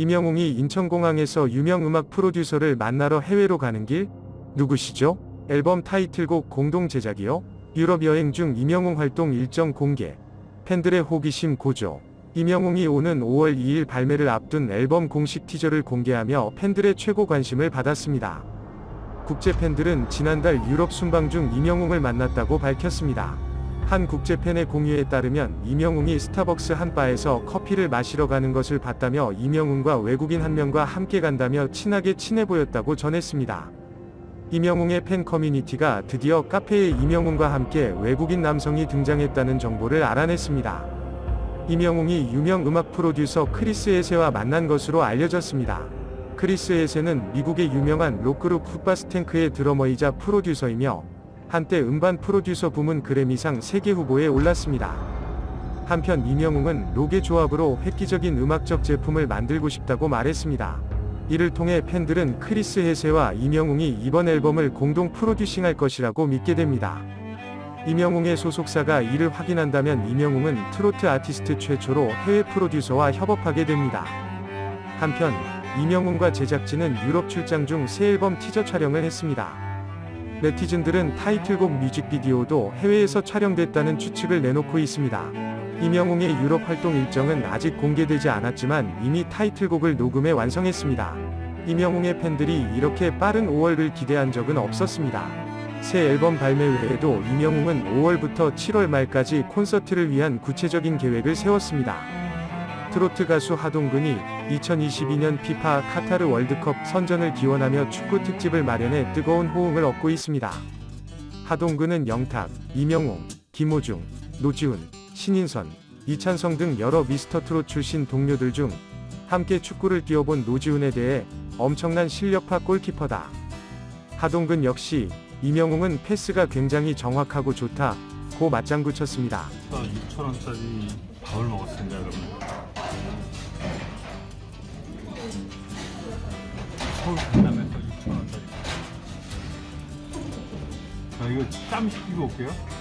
임영웅이 인천공항에서 유명 음악 프로듀서를 만나러 해외로 가는 길? 누구시죠? 앨범 타이틀곡 공동 제작이요? 유럽 여행 중 임영웅 활동 일정 공개. 팬들의 호기심 고조. 임영웅이 오는 5월 2일 발매를 앞둔 앨범 공식 티저를 공개하며 팬들의 최고 관심을 받았습니다. 국제 팬들은 지난달 유럽 순방 중 임영웅을 만났다고 밝혔습니다. 한 국제 팬의 공유에 따르면 임영웅이 스타벅스 한 바에서 커피를 마시러 가는 것을 봤다며 임영웅과 외국인 한 명과 함께 간다며 친하게 친해 보였다고 전했습니다. 임영웅의 팬 커뮤니티가 드디어 카페에 임영웅과 함께 외국인 남성이 등장했다는 정보를 알아냈습니다. 임영웅이 유명 음악 프로듀서 크리스 에세와 만난 것으로 알려졌습니다. 크리스 에세는 미국의 유명한 록그룹 풋바스탱크의 드러머이자 프로듀서이며 한때 음반 프로듀서 부문 그래미상 세계 후보에 올랐습니다. 한편 임영웅은 록의 조합으로 획기적인 음악적 제품을 만들고 싶다고 말했습니다. 이를 통해 팬들은 크리스 헤세와 임영웅이 이번 앨범을 공동 프로듀싱할 것이라고 믿게 됩니다. 임영웅의 소속사가 이를 확인한다면 임영웅은 트로트 아티스트 최초로 해외 프로듀서와 협업하게 됩니다. 한편 임영웅과 제작진은 유럽 출장 중 새 앨범 티저 촬영을 했습니다. 네티즌들은 타이틀곡 뮤직비디오도 해외에서 촬영됐다는 추측을 내놓고 있습니다. 임영웅의 유럽 활동 일정은 아직 공개되지 않았지만 이미 타이틀곡을 녹음해 완성했습니다. 임영웅의 팬들이 이렇게 빠른 5월을 기대한 적은 없었습니다. 새 앨범 발매 외에도 임영웅은 5월부터 7월 말까지 콘서트를 위한 구체적인 계획을 세웠습니다. 트로트 가수 하동근이 2022년 피파 카타르 월드컵 선전을 기원하며 축구 특집을 마련해 뜨거운 호응을 얻고 있습니다. 하동근은 영탁, 이명웅, 김호중, 노지훈, 신인선, 이찬성 등 여러 미스터트롯 출신 동료들 중 함께 축구를 뛰어본 노지훈에 대해 엄청난 실력파 골키퍼다. 하동근 역시 이명웅은 패스가 굉장히 정확하고 좋다. 고 맞장구 쳤습니다. 6,000원짜리 밥을 먹었습니다, 여러분. 서울 강남에서 6,000원짜리. 자, 이거 땀 식히고 올게요.